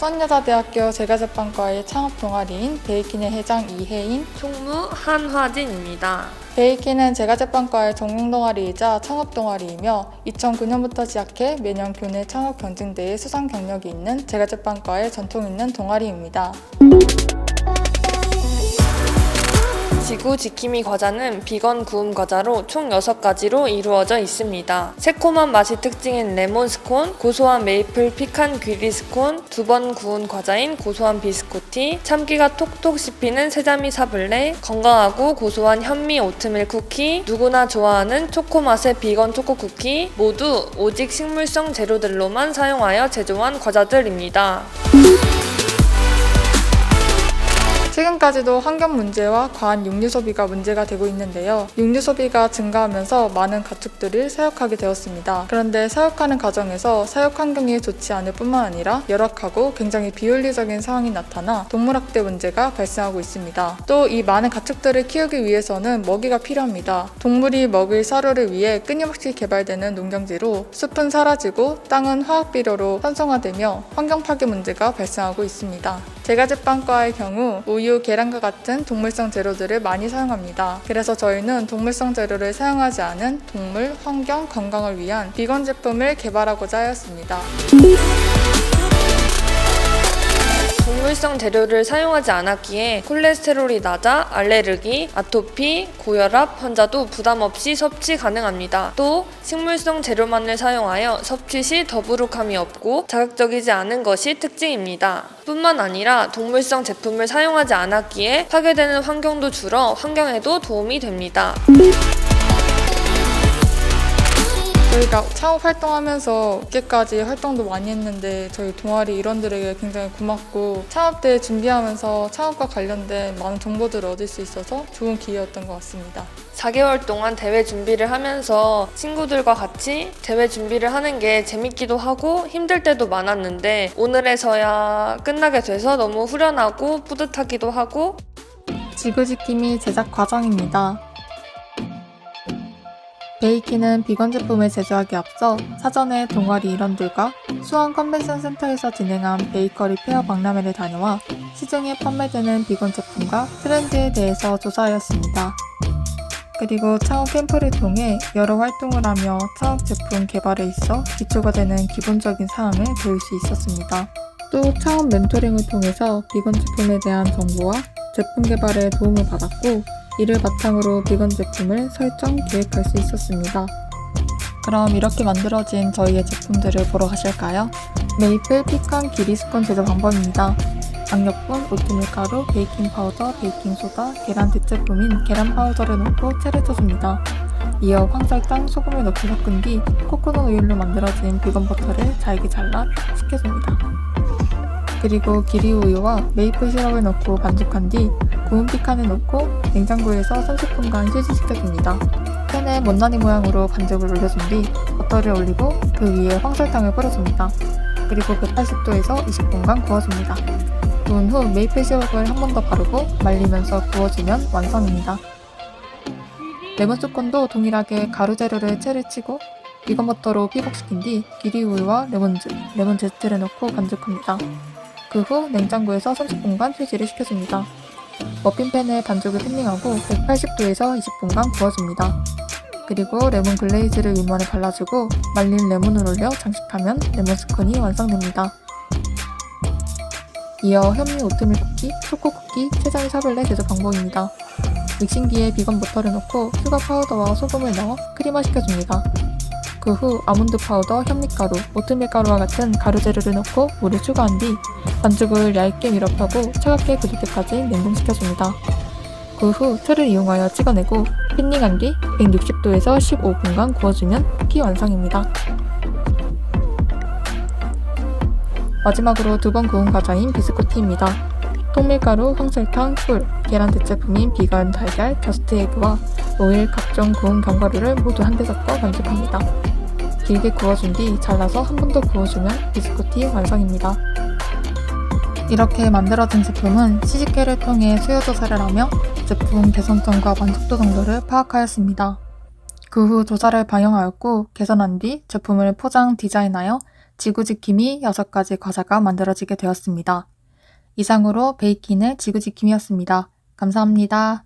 한여자대학교 제과제빵과의 창업 동아리인 베이킨의 회장 이혜인, 총무 한화진입니다. 베이킨은 제과제빵과의 전공 동아리이자 창업 동아리이며 2009년부터 시작해 매년 교내 창업 경진대회 수상 경력이 있는 제과제빵과의 전통 있는 동아리입니다. 지구 지킴이 과자는 비건 구움 과자로 총 6가지로 이루어져 있습니다. 새콤한 맛이 특징인 레몬 스콘, 고소한 메이플 피칸 귀리 스콘, 두 번 구운 과자인 고소한 비스코티, 참기가 톡톡 씹히는 세자미 사블레, 건강하고 고소한 현미 오트밀 쿠키, 누구나 좋아하는 초코 맛의 비건 초코 쿠키, 모두 오직 식물성 재료들로만 사용하여 제조한 과자들입니다. 최근까지도 환경 문제와 과한 육류 소비가 문제가 되고 있는데요. 육류 소비가 증가하면서 많은 가축들을 사육하게 되었습니다. 그런데 사육하는 과정에서 사육 환경이 좋지 않을 뿐만 아니라 열악하고 굉장히 비윤리적인 상황이 나타나 동물학대 문제가 발생하고 있습니다. 또 이 많은 가축들을 키우기 위해서는 먹이가 필요합니다. 동물이 먹을 사료를 위해 끊임없이 개발되는 농경지로 숲은 사라지고 땅은 화학 비료로 산성화되며 환경 파괴 문제가 발생하고 있습니다. 제과제빵과의 경우 우유, 계란과 같은 동물성 재료들을 많이 사용합니다. 그래서 저희는 동물성 재료를 사용하지 않은 동물, 환경, 건강을 위한 비건 제품을 개발하고자 하였습니다. 동물성 재료를 사용하지 않았기에 콜레스테롤이 낮아 알레르기, 아토피, 고혈압 환자도 부담 없이 섭취 가능합니다. 또 식물성 재료만을 사용하여 섭취 시 더부룩함이 없고 자극적이지 않은 것이 특징입니다. 뿐만 아니라 동물성 제품을 사용하지 않았기에 파괴되는 환경도 줄어 환경에도 도움이 됩니다. 저희가 창업 활동하면서 늦게까지 활동도 많이 했는데 저희 동아리 일원들에게 굉장히 고맙고 창업 때 준비하면서 창업과 관련된 많은 정보들을 얻을 수 있어서 좋은 기회였던 것 같습니다. 4개월 동안 대회 준비를 하면서 친구들과 같이 대회 준비를 하는 게 재밌기도 하고 힘들 때도 많았는데 오늘에서야 끝나게 돼서 너무 후련하고 뿌듯하기도 하고 지구지킴이 제작 과정입니다. 베이키는 비건 제품을 제조하기 앞서 사전에 동아리 일원들과 수원 컨벤션 센터에서 진행한 베이커리 페어 박람회를 다녀와 시중에 판매되는 비건 제품과 트렌드에 대해서 조사하였습니다. 그리고 창업 캠프를 통해 여러 활동을 하며 창업 제품 개발에 있어 기초가 되는 기본적인 사항을 배울 수 있었습니다. 또 창업 멘토링을 통해서 비건 제품에 대한 정보와 제품 개발에 도움을 받았고 이를 바탕으로 비건 제품을 설정, 기획할 수 있었습니다. 그럼 이렇게 만들어진 저희의 제품들을 보러 가실까요? 메이플 피칸 기리스콘 제조 방법입니다. 양력분, 오트밀가루, 베이킹 파우더, 베이킹 소다, 계란 뒷제품인 계란 파우더를 넣고 채를 쳐줍니다. 이어 황설탕, 소금을 넣고 섞은 뒤 코코넛 우유로 만들어진 비건 버터를 잘게 잘라 식혀줍니다. 그리고 기리 우유와 메이플 시럽을 넣고 반죽한 뒤 구운 피칸을 넣고 냉장고에서 30분간 휴지시켜줍니다. 팬에 못난이 모양으로 반죽을 올려준 뒤 버터를 올리고 그 위에 황설탕을 뿌려줍니다. 그리고 180도에서 20분간 구워줍니다. 구운 후 메이플 시럽을 한 번 더 바르고 말리면서 구워주면 완성입니다. 레몬 스콘도 동일하게 가루 재료를 채를 치고 비건 버터로 피복시킨 뒤 기리 우유와 레몬즙, 레몬 제스트를 넣고 반죽합니다. 그 후 냉장고에서 30분간 휴지를 시켜줍니다. 머핀팬에 반죽을 팬닝하고 180도에서 20분간 구워줍니다. 그리고 레몬 글레이즈를 윗면에 발라주고 말린 레몬을 올려 장식하면 레몬 스콘이 완성됩니다. 이어 현미 오트밀 쿠키, 초코 쿠키, 세자미 사블레 제조 방법입니다. 믹싱기에 비건 버터를 넣고 슈가 파우더와 소금을 넣어 크림화 시켜줍니다. 그 후 아몬드 파우더, 현미가루, 오트밀 가루와 같은 가루 재료를 넣고 물을 추가한 뒤 반죽을 얇게 밀어펴고 차갑게 굳을 때까지 냉동시켜줍니다. 그 후 틀을 이용하여 찍어내고 핀닝한 뒤 160도에서 15분간 구워주면 쿠키 완성입니다. 마지막으로 두 번 구운 과자인 비스코티입니다. 통밀가루, 황설탕, 꿀, 계란 대체품인 비건 달걀, 저스트 에그와 오일, 각종 구운 견과류를 모두 한데 섞어 반죽합니다. 길게 구워준 뒤 잘라서 한 번 더 구워주면 비스코티 완성입니다. 이렇게 만들어진 제품은 시식회를 통해 수요 조사를 하며 제품 개선점과 만족도 정도를 파악하였습니다. 그 후 조사를 반영하였고 개선한 뒤 제품을 포장 디자인하여 지구지킴이 6가지 과자가 만들어지게 되었습니다. 이상으로 베이킨의 지구지킴이었습니다. 감사합니다.